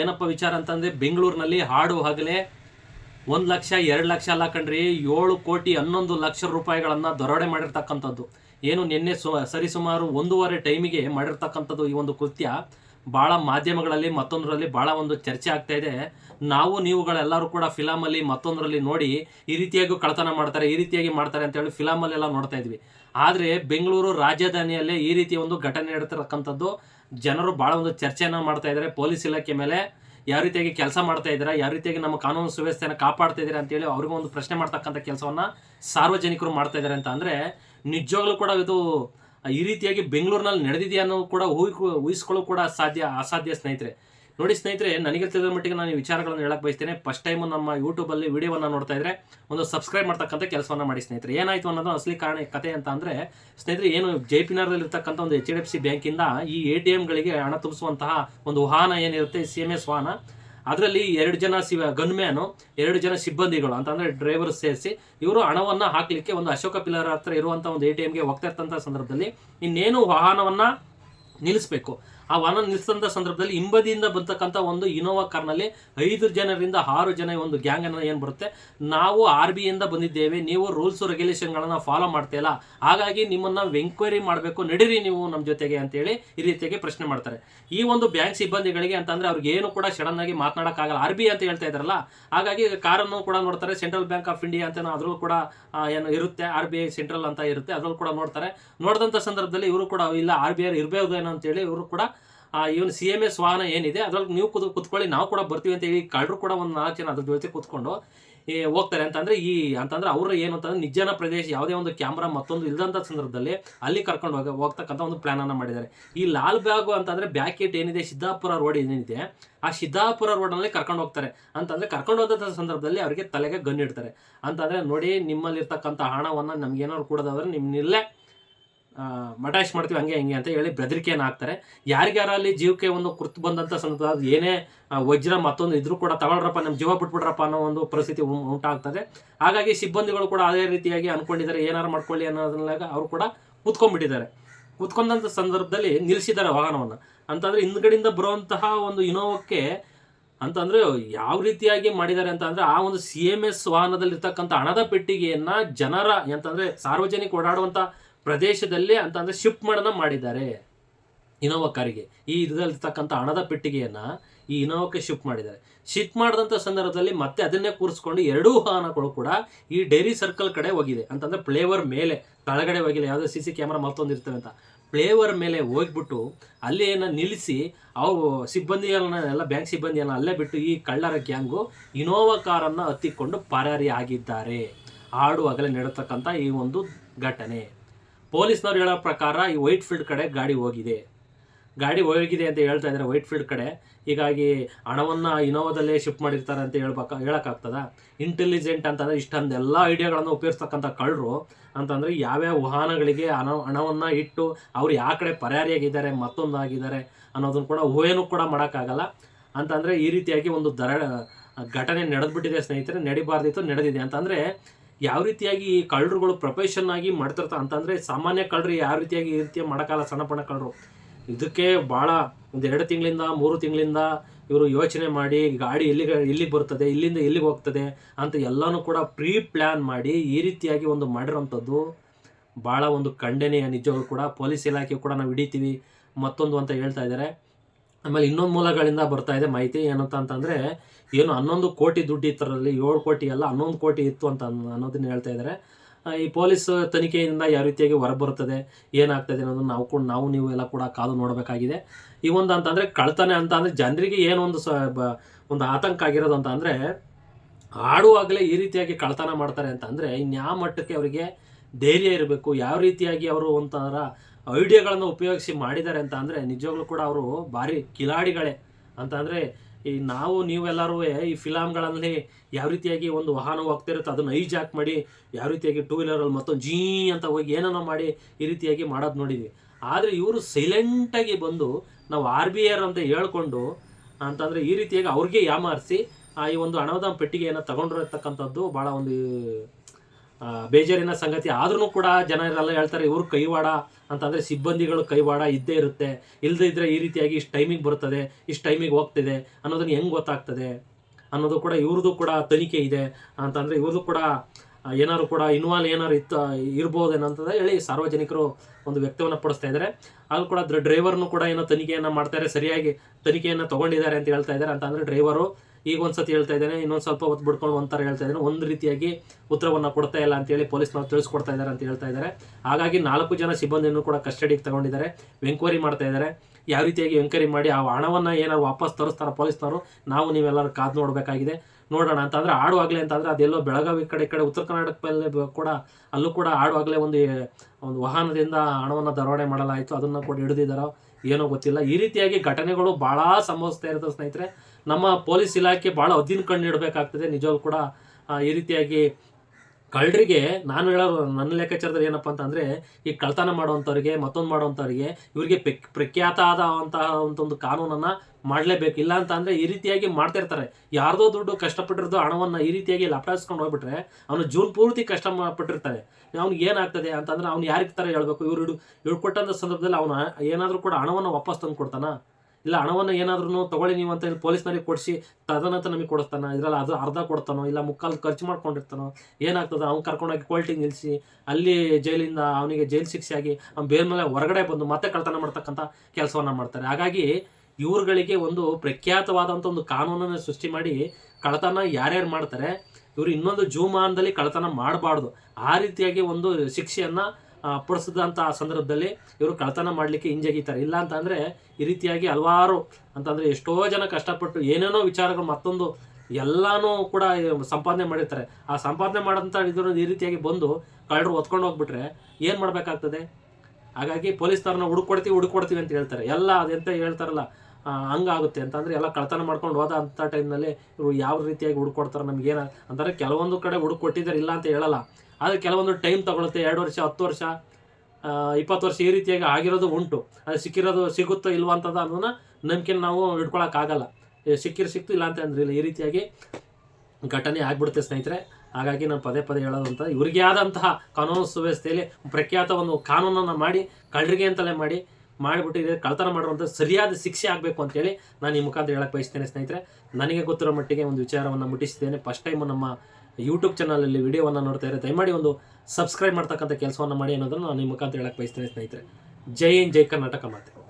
ಏನಪ್ಪ ವಿಚಾರ ಅಂತಂದ್ರೆ ಬೆಂಗಳೂರಿನಲ್ಲಿ ಹಾಡು ಹಗಲೇ ಒಂದ್ ಲಕ್ಷ, ಎರಡು ಲಕ್ಷ ಅಲ್ಲ ಕಣ್ರಿ, ಏಳು ಕೋಟಿ ಹನ್ನೊಂದು ಲಕ್ಷ ರೂಪಾಯಿಗಳನ್ನು ದರೋಡೆ ಮಾಡಿರ್ತಕ್ಕಂಥದ್ದು. ಏನು ನಿನ್ನೆ ಸು, ಸರಿಸುಮಾರು ಒಂದೂವರೆ ಟೈಮಿಗೆ ಮಾಡಿರ್ತಕ್ಕಂಥದ್ದು ಈ ಒಂದು ಕೃತ್ಯ. ಭಾಳ ಮಾಧ್ಯಮಗಳಲ್ಲಿ, ಮತ್ತೊಂದರಲ್ಲಿ ಭಾಳ ಒಂದು ಚರ್ಚೆ ಆಗ್ತಾ ಇದೆ. ನಾವು, ನೀವುಗಳೆಲ್ಲರೂ ಕೂಡ ಫಿಲಮಲ್ಲಿ, ಮತ್ತೊಂದರಲ್ಲಿ ನೋಡಿ ಈ ರೀತಿಯಾಗಿ ಕಳತನ ಮಾಡ್ತಾರೆ, ಈ ರೀತಿಯಾಗಿ ಮಾಡ್ತಾರೆ ಅಂತ ಹೇಳಿ ಫಿಲಮಲ್ಲೆಲ್ಲ ನೋಡ್ತಾ ಇದ್ವಿ. ಆದರೆ ಬೆಂಗಳೂರು ರಾಜಧಾನಿಯಲ್ಲೇ ಈ ರೀತಿಯ ಒಂದು ಘಟನೆ ನಡೆತಿರತಕ್ಕಂಥದ್ದು ಜನರು ಭಾಳ ಒಂದು ಚರ್ಚೆಯನ್ನು ಮಾಡ್ತಾ ಇದ್ದಾರೆ ಪೊಲೀಸ್ ಇಲಾಖೆ ಮೇಲೆ ಯಾವ ರೀತಿಯಾಗಿ ಕೆಲಸ ಮಾಡ್ತಾ ಇದ್ದೀರಾ ಯಾವ ರೀತಿಯಾಗಿ ನಮ್ಮ ಕಾನೂನು ಸುವ್ಯವಸ್ಥೆಯನ್ನು ಕಾಪಾಡ್ತಾ ಇದ್ದೀರಾ ಅಂತೇಳಿ ಅವ್ರಿಗೂ ಒಂದು ಪ್ರಶ್ನೆ ಮಾಡ್ತಕ್ಕಂಥ ಕೆಲಸವನ್ನ ಸಾರ್ವಜನಿಕರು ಮಾಡ್ತಾ ಇದ್ದಾರೆ ಅಂತ ಅಂದರೆ ನಿಜವಾಗ್ಲೂ ಕೂಡ ಇದು ಈ ರೀತಿಯಾಗಿ ಬೆಂಗಳೂರಿನಲ್ಲಿ ನಡೆದಿದೆಯಾ ಅನ್ನೋ ಕೂಡ ಊಹಿ ಊಹಿಸ್ಕೊಳ್ಳೋ ಕೂಡ ಸಾಧ್ಯ ಅಸಾಧ್ಯ ಸ್ನೇಹಿತರೆ. ನೋಡಿ ಸ್ನೇಹಿತರೆ, ನನಗೆ ತಿಳಿದ ಮಟ್ಟಿಗೆ ನಾನು ಈ ವಿಚಾರಗಳನ್ನು ಹೇಳಕ್ ಬಯಸ್ತೇನೆ. ಫಸ್ಟ್ ಟೈಮ್ ನಮ್ಮ ಯೂಟ್ಯೂಬಲ್ಲಿ ವಿಡಿಯೋವನ್ನು ನೋಡ್ತಾ ಇದ್ರೆ ಒಂದು ಸಬ್ಸ್ಕ್ರೈಬ್ ಮಾಡ್ತಕ್ಕಂಥ ಕೆಲಸವನ್ನ ಮಾಡಿ ಸ್ನೇಹಿತರೆ. ಏನಾಯ್ತು ಅನ್ನೋದು ಅಸಲಿ ಕಾರಣ ಕತೆ ಅಂತ ಅಂದ್ರೆ, ಸ್ನೇಹಿತರೆ, ಏನು ಜೆ ಪಿ ನಗರದಲ್ಲಿ ಇರ್ತಕ್ಕಂಥ ಒಂದು ಎಚ್ ಡಿ ಎಫ್ ಸಿ ಬ್ಯಾಂಕಿಂದ ಈ ಎ ಟಿ ಎಂಗಳಿಗೆ ಹಣ ತುಂಬಿಸುವಂತಹ ಒಂದು ವಾಹನ ಏನಿರುತ್ತೆ ಸಿ ಎಂ ಎಸ್ ವಾಹನ. ಅದರಲ್ಲಿ ಎರಡು ಜನ ಸಿ, ಗನ್ಮ್ಯಾನು, ಎರಡು ಜನ ಸಿಬ್ಬಂದಿಗಳು, ಅಂತಂದ್ರೆ ಡ್ರೈವರ್ ಸೇರಿಸಿ, ಇವರು ಹಣವನ್ನ ಹಾಕ್ಲಿಕ್ಕೆ ಒಂದು ಅಶೋಕ ಪಿಲ್ಲರ್ ಹತ್ರ ಇರುವಂಥ ಒಂದು ಎ ಟಿ ಎಂಗೆ ಹೋಗ್ತಾ ಇರ್ತಂಥ ಸಂದರ್ಭದಲ್ಲಿ ಇನ್ನೇನು ವಾಹನವನ್ನ ನಿಲ್ಲಿಸಬೇಕು. ಆ ವಾಹನ ನಿಲ್ಲಿಸಿದಂಥ ಸಂದರ್ಭದಲ್ಲಿ ಹಿಂಬದಿಯಿಂದ ಬರ್ತಕ್ಕಂಥ ಒಂದು ಇನೋವಾ ಕಾರ್ನಲ್ಲಿ ಐದು ಜನರಿಂದ ಆರು ಜನ ಒಂದು ಗ್ಯಾಂಗ್ ಅನ್ನ ಏನು ಬರುತ್ತೆ? ನಾವು ಆರ್ ಬಿ ಇಂದ ಬಂದಿದ್ದೇವೆ, ನೀವು ರೂಲ್ಸ್ ರೆಗ್ಯುಲೇಷನ್ಗಳನ್ನು ಫಾಲೋ ಮಾಡ್ತಾ ಇಲ್ಲ. ಹಾಗಾಗಿ ನಿಮ್ಮನ್ನ ಎಂಕ್ವೈರಿ ಮಾಡಬೇಕು, ನಡೀರಿ ನೀವು ನಮ್ಮ ಜೊತೆಗೆ ಅಂತೇಳಿ ಈ ರೀತಿಯಾಗಿ ಪ್ರಶ್ನೆ ಮಾಡ್ತಾರೆ. ಈ ಒಂದು ಬ್ಯಾಂಕ್ ಸಿಬ್ಬಂದಿಗಳಿಗೆ ಅಂತಂದರೆ ಅವ್ರಿಗೆ ಏನು ಕೂಡ ಸಡನ್ ಆಗಿ ಮಾತನಾಡೋಕ್ಕಾಗಲ್ಲ ಆರ್ ಬಿ ಅಂತ ಹೇಳ್ತಾ ಇದ್ದಾರಲ್ಲ, ಹಾಗಾಗಿ ಕಾರನ್ನು ಕೂಡ ನೋಡ್ತಾರೆ. ಸೆಂಟ್ರಲ್ ಬ್ಯಾಂಕ್ ಆಫ್ ಇಂಡಿಯಾ ಅಂತ ಅದ್ರಲ್ಲೂ ಕೂಡ ಏನು ಇರುತ್ತೆ. ಆರ್ ಬಿ ಐ ಸೆಂಟ್ರಲ್ ಅಂತ ಇರುತ್ತೆ, ಅದ್ರಲ್ಲೂ ಕೂಡ ನೋಡ್ತಾರೆ. ನೋಡಿದಂಥ ಸಂದರ್ಭದಲ್ಲಿ ಇವರು ಕೂಡ, ಇಲ್ಲ ಆರ್ ಬಿ ಐ ಇರಬಹುದೇನೋ ಅಂತೇಳಿ ಇವರು ಕೂಡ ಇವನು ಸಿ ಎಂ ಎಸ್ ವಾಹನ ಏನಿದೆ ಅದ್ರಲ್ಲಿ ನೀವು ಕುದು, ಕುತ್ಕೊಳ್ಳಿ, ನಾವು ಕೂಡ ಬರ್ತೀವಿ ಅಂತ ಹೇಳಿ ಕಳ್ಳರು ಕೂಡ ಒಂದು ನಾಲ್ಕು ಜನ ಅದ್ರ ಜೊತೆ ಕೂತ್ಕೊಂಡು ಈ ಹೋಗ್ತಾರೆ. ಅಂತಂದ್ರೆ ಈ, ಅಂತಂದ್ರೆ ಅವರು ಏನು ಅಂತಂದ್ರೆ ನಿಜನ ಪ್ರದೇಶ ಯಾವುದೇ ಒಂದು ಕ್ಯಾಮ್ರಾ ಮತ್ತೊಂದು ಇಲ್ಲದಂಥ ಸಂದರ್ಭದಲ್ಲಿ ಅಲ್ಲಿ ಕರ್ಕೊಂಡು ಹೋಗ ಹೋಗ್ತಕ್ಕಂಥ ಒಂದು ಪ್ಲಾನ್ ಅನ್ನ ಮಾಡಿದ್ದಾರೆ. ಈ ಲಾಲ್ ಬ್ಯಾಗು ಅಂತಂದ್ರೆ ಬ್ಯಾಕೆಟ್ ಏನಿದೆ, ಸಿದ್ದಾಪುರ ರೋಡ್ ಏನಿದೆ, ಆ ಸಿದ್ದಾಪುರ ರೋಡ್ನಲ್ಲಿ ಕರ್ಕೊಂಡು ಹೋಗ್ತಾರೆ. ಅಂತಂದ್ರೆ ಕರ್ಕೊಂಡು ಹೋದಂಥ ಸಂದರ್ಭದಲ್ಲಿ ಅವರಿಗೆ ತಲೆಗೆ ಗನ್ ಇಡ್ತಾರೆ. ಅಂತಂದ್ರೆ ನೋಡಿ ನಿಮ್ಮಲ್ಲಿರ್ತಕ್ಕಂಥ ಹಣವನ್ನ ನಮ್ಗೇನಾದ್ರು ಕೊಡೋದಾದ್ರೆ ನಿಮ್ಮನ್ನಿಲ್ಲೇ ಮಟಾಶ್ ಮಾಡ್ತೀವಿ, ಹಂಗೆ, ಹಿಂಗೆ ಅಂತ ಹೇಳಿ ಬೆದರಿಕೆಯನ್ನು ಹಾಕ್ತಾರೆ. ಅಲ್ಲಿ ಜೀವಕ್ಕೆ ಒಂದು ಕುರ್ತು ಬಂದಂಥ ಸಂದರ್ಭ ಏನೇ ವಜ್ರ ಮತ್ತೊಂದು ಇದ್ರೂ ಕೂಡ ತಗೊಳ್ರಪ್ಪ ನಮ್ಮ ಜೀವ ಬಿಟ್ಬಿಡ್ರಪ್ಪ ಅನ್ನೋ ಒಂದು ಪರಿಸ್ಥಿತಿ ಉಂಟಾಗ್ತದೆ. ಹಾಗಾಗಿ ಸಿಬ್ಬಂದಿಗಳು ಕೂಡ ಅದೇ ರೀತಿಯಾಗಿ ಅನ್ಕೊಂಡಿದ್ದಾರೆ, ಏನಾರು ಮಾಡ್ಕೊಳ್ಳಿ ಅನ್ನೋದ್ರಾಗ ಅವರು ಕೂಡ ಕೂತ್ಕೊಂಡ್ಬಿಟ್ಟಿದ್ದಾರೆ. ಕೂತ್ಕೊಂಡಂಥ ಸಂದರ್ಭದಲ್ಲಿ ನಿಲ್ಲಿಸಿದ್ದಾರೆ ವಾಹನವನ್ನು. ಅಂತಂದರೆ ಹಿಂದ್ಗಡೆಯಿಂದ ಬರುವಂತಹ ಒಂದು ಇನೋವಕ್ಕೆ ಅಂತಂದ್ರೆ ಯಾವ ರೀತಿಯಾಗಿ ಮಾಡಿದ್ದಾರೆ ಅಂತ ಆ ಒಂದು ಸಿ ಎಂ ಎಸ್ ವಾಹನದಲ್ಲಿರ್ತಕ್ಕಂಥ ಹಣದ ಪೆಟ್ಟಿಗೆಯನ್ನ ಜನರ ಅಂತಂದ್ರೆ ಸಾರ್ವಜನಿಕ ಓಡಾಡುವಂತ ಪ್ರದೇಶದಲ್ಲಿ ಅಂತಂದ್ರೆ ಶಿಫ್ಟ್ ಮಾಡೋಣ ಮಾಡಿದ್ದಾರೆ ಇನೋವಾ ಕಾರಿಗೆ. ಈ ಇದರಲ್ಲಿರ್ತಕ್ಕಂಥ ಹಣದ ಪೆಟ್ಟಿಗೆಯನ್ನ ಈ ಇನೋವಾಕ್ಕೆ ಶಿಫ್ಟ್ ಮಾಡಿದ್ದಾರೆ. ಶಿಫ್ಟ್ ಮಾಡಿದಂಥ ಸಂದರ್ಭದಲ್ಲಿ ಮತ್ತೆ ಅದನ್ನೇ ಕೂರಿಸ್ಕೊಂಡು ಎರಡೂ ವಾಹನಗಳು ಕೂಡ ಈ ಡೈರಿ ಸರ್ಕಲ್ ಕಡೆ ಹೋಗಿದೆ. ಅಂತಂದ್ರೆ ಫ್ಲೇವರ್ ಮೇಲೆ, ತಳಗಡೆ ಹೋಗಿದೆ. ಯಾವುದೋ ಸಿ ಸಿ ಕ್ಯಾಮ್ರಾ ಮತ್ತೊಂದಿರ್ತವೆ ಅಂತ. ಫ್ಲೇವರ್ ಮೇಲೆ ಹೋಗ್ಬಿಟ್ಟು ಅಲ್ಲೇನ ನಿಲ್ಲಿಸಿ ಅವು ಸಿಬ್ಬಂದಿಗಳನ್ನ ಎಲ್ಲ ಬ್ಯಾಂಕ್ ಸಿಬ್ಬಂದಿಯನ್ನ ಅಲ್ಲೇ ಬಿಟ್ಟು ಈ ಕಳ್ಳರ ಗ್ಯಾಂಗು ಇನೋವಾ ಕಾರನ್ನು ಹತ್ತಿಕೊಂಡು ಪರಾರಿ ಆಗಿದ್ದಾರೆ ಹಾಡು ಹಗಲೇ ನಡೆತಕ್ಕಂಥ ಈ ಒಂದು ಘಟನೆ. ಪೊಲೀಸ್ನವ್ರು ಹೇಳೋ ಪ್ರಕಾರ ಈ ವೈಟ್ ಫೀಲ್ಡ್ ಕಡೆ ಗಾಡಿ ಹೋಗಿದೆ. ಗಾಡಿ ಹೋಗಿದೆ ಅಂತ ಹೇಳ್ತಾ ಇದ್ದಾರೆ ವೈಟ್ ಫೀಲ್ಡ್ ಕಡೆ. ಹೀಗಾಗಿ ಹಣವನ್ನು ಇನೋವಾದಲ್ಲೇ ಶಿಫ್ಟ್ ಮಾಡಿರ್ತಾರೆ ಅಂತ ಹೇಳ್ಬೇಕ ಹೇಳೋಕ್ಕಾಗ್ತದ? ಇಂಟೆಲಿಜೆಂಟ್ ಅಂತಂದರೆ ಇಷ್ಟೊಂದೆಲ್ಲ ಐಡಿಯಾಗಳನ್ನು ಉಪಯೋಗಿಸ್ತಕ್ಕಂಥ ಕಳ್ಳರು ಅಂತಂದರೆ ಯಾವ್ಯಾವ ವಾಹನಗಳಿಗೆ ಹಣ ಹಣವನ್ನು ಇಟ್ಟು ಅವ್ರು ಯಾವ ಕಡೆ ಪರಾರಿಯಾಗಿದ್ದಾರೆ ಮತ್ತೊಂದಾಗಿದ್ದಾರೆ ಅನ್ನೋದನ್ನು ಕೂಡ ಊಹೆನೂ ಕೂಡ ಮಾಡೋಕ್ಕಾಗಲ್ಲ. ಅಂತಂದರೆ ಈ ರೀತಿಯಾಗಿ ಒಂದು ದರ ಘಟನೆ ನಡೆದ್ಬಿಟ್ಟಿದೆ ಸ್ನೇಹಿತರೆ, ನಡಿಬಾರ್ದಿತ್ತು, ನಡೆದಿದೆ. ಅಂತಂದ್ರೆ ಯಾವ ರೀತಿಯಾಗಿ ಕಳ್ಳರುಗಳು ಪ್ರೊಫೆಷನ್ ಆಗಿ ಮಾಡ್ತಿರ್ತಾರೆ ಅಂತಂದರೆ ಸಾಮಾನ್ಯ ಕಳ್ಳರು ಯಾವ ರೀತಿಯಾಗಿ ಈ ರೀತಿಯ ಮಾಡೋಕ್ಕಲ್ಲ ಸಣ್ಣ ಪಣ್ಣ ಕಳ್ಳರು. ಇದಕ್ಕೆ ಭಾಳ ಒಂದು ಎರಡು ತಿಂಗಳಿಂದ, ಮೂರು ತಿಂಗಳಿಂದ ಇವರು ಯೋಚನೆ ಮಾಡಿ ಗಾಡಿ ಎಲ್ಲಿಗೆ ಇಲ್ಲಿಗೆ ಬರ್ತದೆ, ಇಲ್ಲಿಂದ ಎಲ್ಲಿಗೆ ಹೋಗ್ತದೆ ಅಂತ ಎಲ್ಲನೂ ಕೂಡ ಪ್ರೀ ಪ್ಲ್ಯಾನ್ ಮಾಡಿ ಈ ರೀತಿಯಾಗಿ ಒಂದು ಮಾಡಿರೋಂಥದ್ದು ಭಾಳ ಒಂದು ಖಂಡನೀಯ ನಿಜವೂ ಕೂಡ ಪೊಲೀಸ್ ಇಲಾಖೆ ಕೂಡ ನಾವು ಹಿಡಿತೀವಿ. ಮತ್ತೊಂದು ಅಂತ ಹೇಳ್ತಾ ಇದ್ದಾರೆ ಆಮೇಲೆ ಇನ್ನೊಂದು ಮೂಲಗಳಿಂದ ಬರ್ತಾ ಇದೆ ಮಾಹಿತಿ. ಏನಂತ ಅಂತಂದರೆ ಏನು ಹನ್ನೊಂದು ಕೋಟಿ ದುಡ್ಡು ಇತ್ತರಲ್ಲಿ, ಏಳು ಕೋಟಿ ಅಲ್ಲ, ಹನ್ನೊಂದು ಕೋಟಿ ಇತ್ತು ಅಂತ ಅನ್- ಅನ್ನೋದನ್ನ ಹೇಳ್ತಾ ಇದ್ದಾರೆ ಈ ಪೊಲೀಸ್ ತನಿಖೆಯಿಂದ ಯಾವ ರೀತಿಯಾಗಿ ಹೊರಬರುತ್ತದೆ ಏನಾಗ್ತದೆ ಅನ್ನೋದನ್ನ ನಾವು ಕೂಡ, ನಾವು ನೀವು ಎಲ್ಲ ಕೂಡ ಕಾದು ನೋಡಬೇಕಾಗಿದೆ. ಈ ಒಂದು ಅಂತಂದರೆ ಕಳ್ತಾನೆ ಅಂತ ಅಂದರೆ ಜನರಿಗೆ ಏನೊಂದು ಸ ಒಂದು ಆತಂಕ ಆಗಿರೋದು ಅಂತ ಅಂದರೆ, ಆಡುವಾಗಲೇ ಈ ರೀತಿಯಾಗಿ ಕಳ್ತನ ಮಾಡ್ತಾರೆ ಅಂತ ಅಂದರೆ, ಇನ್ಯಾವ ಮಟ್ಟಕ್ಕೆ ಅವರಿಗೆ ಧೈರ್ಯ ಇರಬೇಕು, ಯಾವ ರೀತಿಯಾಗಿ ಅವರು ಒಂಥರ ಐಡಿಯಾಗಳನ್ನು ಉಪಯೋಗಿಸಿ ಮಾಡಿದ್ದಾರೆ ಅಂತ ಅಂದರೆ, ನಿಜವಾಗ್ಲೂ ಕೂಡ ಅವರು ಭಾರಿ ಕಿಲಾಡಿಗಳೇ ಅಂತ ಅಂದರೆ ಈ ನಾವು ನೀವೆಲ್ಲರೂ ಈ ಫಿಲಾಮ್ಗಳಲ್ಲಿ ಯಾವ ರೀತಿಯಾಗಿ ಒಂದು ವಾಹನ ಹೋಗ್ತಿರುತ್ತೆ ಅದನ್ನು ಐಜಾಕ್ ಮಾಡಿ, ಯಾವ ರೀತಿಯಾಗಿ ಟೂ ವೀಲರಲ್ಲಿ ಮತ್ತೊಂದು ಜೀ ಅಂತ ಹೋಗಿ ಏನನ್ನೋ ಮಾಡಿ ಈ ರೀತಿಯಾಗಿ ಮಾಡೋದು ನೋಡಿದ್ವಿ. ಆದರೆ ಇವರು ಸೈಲೆಂಟಾಗಿ ಬಂದು ನಾವು ಆರ್ ಬಿ ಆರ್ ಅಂತ ಹೇಳ್ಕೊಂಡು, ಅಂತಂದರೆ ಈ ರೀತಿಯಾಗಿ ಅವ್ರಿಗೆ ಯಾಮಾರಿಸಿ ಈ ಒಂದು ಹಣದ ಪೆಟ್ಟಿಗೆಯನ್ನು ತಗೊಂಡಿರತಕ್ಕಂಥದ್ದು ಭಾಳ ಒಂದು ಬೇಜಾರಿನ ಸಂಗತಿ ಆದ್ರೂ ಕೂಡ ಜನರೆಲ್ಲ ಹೇಳ್ತಾರೆ, ಇವ್ರ ಕೈವಾಡ ಅಂತಂದ್ರೆ ಸಿಬ್ಬಂದಿಗಳು ಕೈವಾಡ ಇದ್ದೇ ಇರುತ್ತೆ. ಇಲ್ಲದೇ ಇದ್ರೆ ಈ ರೀತಿಯಾಗಿ ಇಷ್ಟು ಟೈಮಿಗೆ ಬರ್ತದೆ ಇಷ್ಟು ಟೈಮಿಗೆ ಹೋಗ್ತಿದೆ ಅನ್ನೋದನ್ನ ಹೆಂಗೆ ಗೊತ್ತಾಗ್ತದೆ ಅನ್ನೋದು ಕೂಡ ಇವ್ರದ್ದು ಕೂಡ ತನಿಖೆ ಇದೆ ಅಂತಂದ್ರೆ ಇವ್ರದ್ದು ಕೂಡ ಏನಾದ್ರು ಕೂಡ ಇನ್ವಾಲ್ವ್ ಏನಾರು ಇತ್ತು ಇರ್ಬೋದೇನಂತಂದ್ರೆ ಹೇಳಿ ಸಾರ್ವಜನಿಕರು ಒಂದು ವ್ಯಕ್ತವನ್ನು ಪಡಿಸ್ತಾ ಇದ್ದಾರೆ ಅಲ್ಲಿ ಕೂಡ ಡ್ರೈವರ್ನು ಕೂಡ ಏನೋ ತನಿಖೆಯನ್ನು ಮಾಡ್ತಾರೆ ಸರಿಯಾಗಿ ತನಿಖೆಯನ್ನು ತಗೊಂಡಿದ್ದಾರೆ ಅಂತ ಹೇಳ್ತಾ ಇದ್ದಾರೆ ಅಂತಂದ್ರೆ ಡ್ರೈವರು ಈಗ ಒಂದ್ಸತಿ ಹೇಳ್ತಾ ಇದ್ದಾನೆ, ಇನ್ನೊಂದು ಸ್ವಲ್ಪ ಹೊತ್ತು ಬಿಡ್ಕೊಂಡು ಒಂಥರ ಹೇಳ್ತಾ ಇದ್ದಾನೆ. ಒಂದು ರೀತಿಯಾಗಿ ಉತ್ತರವನ್ನು ಕೊಡ್ತಾ ಇಲ್ಲ ಅಂತೇಳಿ ಪೊಲೀಸ್ನವ್ರು ತಿಳಿಸ್ಕೊಡ್ತಾ ಇದ್ದಾರೆ ಅಂತ ಹೇಳ್ತಾ ಇದ್ದಾರೆ. ಹಾಗಾಗಿ ನಾಲ್ಕು ಜನ ಸಿಬ್ಬಂದಿಯನ್ನು ಕೂಡ ಕಸ್ಟಡಿಗೆ ತಗೊಂಡಿದ್ದಾರೆ ಎಂಕ್ವೈರಿ ಮಾಡ್ತಾ ಇದ್ದಾರೆ. ಯಾವ ರೀತಿಯಾಗಿ ಎಂಕ್ವೈರಿ ಮಾಡಿ, ಆ ಹಣವನ್ನು ಏನಾದ್ರು ವಾಪಸ್ ತರಿಸ್ತಾರ ಪೊಲೀಸ್ನವರು? ನಾವು ನೀವೆಲ್ಲರೂ ಕಾದು ನೋಡಬೇಕಾಗಿದೆ. ನೋಡೋಣ ಅಂತಂದ್ರೆ ಆಡುವಾಗಲೇ ಅಂತಂದರೆ ಅದೆಲ್ಲೋ ಬೆಳಗಾವಿ ಕಡೆ ಕಡೆ ಉತ್ತರ ಕರ್ನಾಟಕ ಕೂಡ ಅಲ್ಲೂ ಕೂಡ ಆಡುವಾಗಲೇ ಒಂದು ಒಂದು ವಾಹನದಿಂದ ಹಣವನ್ನು ದರೋಡೆ ಮಾಡಲಾಯಿತು. ಅದನ್ನು ಕೂಡ ಹಿಡಿದಿದ್ದಾರೋ ಏನೋ ಗೊತ್ತಿಲ್ಲ. ಈ ರೀತಿಯಾಗಿ ಘಟನೆಗಳು ಭಾಳ ಸಂಭವಿಸ್ತಾ ಇರ್ತದೆ ಸ್ನೇಹಿತರೆ. ನಮ್ಮ ಪೊಲೀಸ್ ಇಲಾಖೆ ಭಾಳ ಅದಿನ ಕಣ್ಣು ಇಡಬೇಕಾಗ್ತದೆ. ನಿಜವಾಗ್ಲೂ ಕೂಡ ಈ ರೀತಿಯಾಗಿ ಕಳ್ಳರಿಗೆ ನಾನು ಹೇಳೋ ನನ್ನ ಲೆಕ್ಕಾಚಾರದಲ್ಲಿ ಏನಪ್ಪ ಅಂತಂದರೆ, ಈ ಕಳ್ತನ ಮಾಡುವಂಥವ್ರಿಗೆ ಮತ್ತೊಂದು ಮಾಡುವಂಥವ್ರಿಗೆ ಇವರಿಗೆ ಪ್ರಖ್ಯಾತ ಆದಂತಹ ಒಂದು ಕಾನೂನನ್ನು ಮಾಡಲೇಬೇಕು. ಇಲ್ಲ ಅಂತ ಅಂದರೆ ಈ ರೀತಿಯಾಗಿ ಮಾಡ್ತಾ ಇರ್ತಾರೆ. ಯಾರ್ದೋ ದುಡ್ಡು ಕಷ್ಟಪಟ್ಟಿರೋದು ಹಣವನ್ನು ಈ ರೀತಿಯಾಗಿ ಲಪಟಾಯಿಸ್ಕೊಂಡು ಹೋಗ್ಬಿಟ್ರೆ, ಅವನು ಜೂನ್ ಪೂರ್ತಿ ಕಷ್ಟ ಮಾಡ್ಬಿಟ್ಟಿರ್ತಾನೆ ಅವ್ನಿಗೆ ಏನಾಗ್ತದೆ ಅಂತಂದ್ರೆ ಅವ್ನು ಯಾರಿಗೆ ಥರ ಹೇಳಬೇಕು? ಇವ್ರು ಕೊಟ್ಟಂಥ ಸಂದರ್ಭದಲ್ಲಿ ಅವನು ಏನಾದರೂ ಕೂಡ ಹಣವನ್ನು ವಾಪಸ್ ತಂದು ಕೊಡ್ತಾನ? ಇಲ್ಲ, ಹಣವನ್ನು ಏನಾದ್ರೂ ತಗೊಳ್ಳಿ ನೀವು ಅಂತ ಹೇಳಿ ಪೊಲೀಸ್ನವ್ರಿಗೆ ಕೊಡಿಸಿ ತದನಂತರ ನಮಗೆ ಕೊಡಿಸ್ತಾನ, ಇದ್ರಲ್ಲಿ ಅದು ಅರ್ಧ ಕೊಡ್ತಾನೋ, ಇಲ್ಲ ಮುಕ್ಕಾಲು ಖರ್ಚು ಮಾಡ್ಕೊಂಡಿರ್ತಾನೋ, ಏನಾಗ್ತದೆ? ಅವ್ನು ಕರ್ಕೊಂಡೋಗಿ ಕೋಲ್ಟಿಗೆ ನಿಲ್ಲಿಸಿ ಅಲ್ಲಿ ಜೈಲಿಂದ ಅವನಿಗೆ ಜೈಲು ಶಿಕ್ಷೆ ಆಗಿ ಅವ್ನು ಬೇರೆ ಮೇಲೆ ಹೊರಗಡೆ ಬಂದು ಮತ್ತೆ ಕಳ್ತನ ಮಾಡ್ತಕ್ಕಂಥ ಕೆಲಸವನ್ನು ಮಾಡ್ತಾರೆ. ಹಾಗಾಗಿ ಇವ್ರುಗಳಿಗೆ ಒಂದು ಪ್ರಖ್ಯಾತವಾದಂಥ ಒಂದು ಕಾನೂನನ್ನು ಸೃಷ್ಟಿ ಮಾಡಿ ಕಳ್ಳತನ ಯಾರ್ಯಾರು ಮಾಡ್ತಾರೆ, ಇವರು ಇನ್ನೊಂದು ಜೂಮಾನದಲ್ಲಿ ಕಳ್ಳತನ ಮಾಡಬಾರ್ದು. ಆ ರೀತಿಯಾಗಿ ಒಂದು ಶಿಕ್ಷೆಯನ್ನು ಪಡಿಸಿದಂಥ ಸಂದರ್ಭದಲ್ಲಿ ಇವರು ಕಳ್ಳತನ ಮಾಡಲಿಕ್ಕೆ ಹಿಂಜಗಿತಾರೆ. ಇಲ್ಲ ಅಂತಂದರೆ ಈ ರೀತಿಯಾಗಿ ಹಲವಾರು ಅಂತಂದರೆ ಎಷ್ಟೋ ಜನ ಕಷ್ಟಪಟ್ಟು ಏನೇನೋ ವಿಚಾರಗಳು ಮತ್ತೊಂದು ಎಲ್ಲಾನು ಕೂಡ ಸಂಪಾದನೆ ಮಾಡಿರ್ತಾರೆ. ಆ ಸಂಪಾದನೆ ಮಾಡೋಂಥ ಇದ್ರ ಈ ರೀತಿಯಾಗಿ ಬಂದು ಕಳ್ಳರು ಹೊತ್ಕೊಂಡು ಹೋಗ್ಬಿಟ್ರೆ ಏನು ಮಾಡಬೇಕಾಗ್ತದೆ? ಹಾಗಾಗಿ ಪೊಲೀಸ್ನವ್ರನ್ನ ಹುಡುಕೊಡ್ತೀವಿ ಹುಡುಕೊಡ್ತೀವಿ ಅಂತ ಹೇಳ್ತಾರೆ. ಎಲ್ಲ ಅದೆಂತ ಹೇಳ್ತಾರಲ್ಲ ಹಂಗಾಗುತ್ತೆ ಅಂತಂದರೆ ಎಲ್ಲ ಕಳತನ ಮಾಡ್ಕೊಂಡು ಹೋದ ಅಂಥ ಟೈಮ್ನಲ್ಲಿ ಇವರು ಯಾವ ರೀತಿಯಾಗಿ ಹುಡುಕೊಡ್ತಾರೆ ಏನ ಅಂದರೆ ಕೆಲವೊಂದು ಕಡೆ ಹುಡುಕೊಟ್ಟಿದ್ದಾರೆ ಇಲ್ಲ ಅಂತ ಹೇಳಲ್ಲ. ಆದರೆ ಕೆಲವೊಂದು ಟೈಮ್ ತಗೊಳುತ್ತೆ, ಎರಡು ವರ್ಷ, ಹತ್ತು ವರ್ಷ ಇಪ್ಪತ್ತು ವರ್ಷ ಈ ರೀತಿಯಾಗಿ ಆಗಿರೋದು ಉಂಟು. ಅದು ಸಿಕ್ಕಿರೋದು ಸಿಗುತ್ತೋ ಇಲ್ವಾ ಅಂತದ ಅನ್ನೋದನ್ನ ನಂಬಿಕೆ ನಾವು ಇಟ್ಕೊಳಕ್ಕಾಗಲ್ಲ. ಸಿಕ್ಕಿರ್ ಸಿಕ್ತು, ಇಲ್ಲ ಅಂತ ಅಂದ್ರಿಲ್ಲ. ಈ ರೀತಿಯಾಗಿ ಘಟನೆ ಆಗ್ಬಿಡುತ್ತೆ ಸ್ನೇಹಿತರೆ. ಹಾಗಾಗಿ ನಾನು ಪದೇ ಪದೇ ಹೇಳೋದಂತ, ಇವರಿಗೆ ಆದಂತಹ ಕಾನೂನು ಸುವ್ಯವಸ್ಥೆಯಲ್ಲಿ ಪ್ರಖ್ಯಾತ ಒಂದು ಕಾನೂನನ್ನು ಮಾಡಿ, ಕಳ್ಳರಿಗೆ ಅಂತಲೇ ಮಾಡಿ, ಮಾಡಿಬಿಟ್ಟು ಇದೆ ಕಳ್ತನ ಮಾಡುವಂಥ ಸರಿಯಾದ ಶಿಕ್ಷೆ ಆಗಬೇಕು ಅಂತೇಳಿ ನಾನು ಈ ಮುಖಾಂತರ ಹೇಳಕ್ಕೆ ಬಯಸ್ತೇನೆ ಸ್ನೇಹಿತರೆ. ನನಗೆ ಗೊತ್ತಿರೋ ಮಟ್ಟಿಗೆ ಒಂದು ವಿಚಾರವನ್ನು ಮುಟ್ಟಿಸಿದ್ದೇನೆ. ಫಸ್ಟ್ ಟೈಮ್ ನಮ್ಮ ಯೂಟ್ಯೂಬ್ ಚಾನಲಲ್ಲಿ ವಿಡಿಯೋವನ್ನು ನೋಡ್ತಾ ಇದ್ದಾರೆ ದಯಮಾಡಿ ಒಂದು ಸಬ್ಸ್ಕ್ರೈಬ್ ಮಾಡ್ತಕ್ಕಂಥ ಕೆಲಸವನ್ನು ಮಾಡಿ ಅನ್ನೋದನ್ನು ನಾನು ನಿಮ್ಮ ಮುಖಾಂತರ ಹೇಳಕ್ಕೆ ಬಯಸ್ತೇನೆ ಸ್ನೇಹಿತರೆ. ಜೈ ಹಿಂದ್, ಜೈ ಕರ್ನಾಟಕ ಮಾತೆ.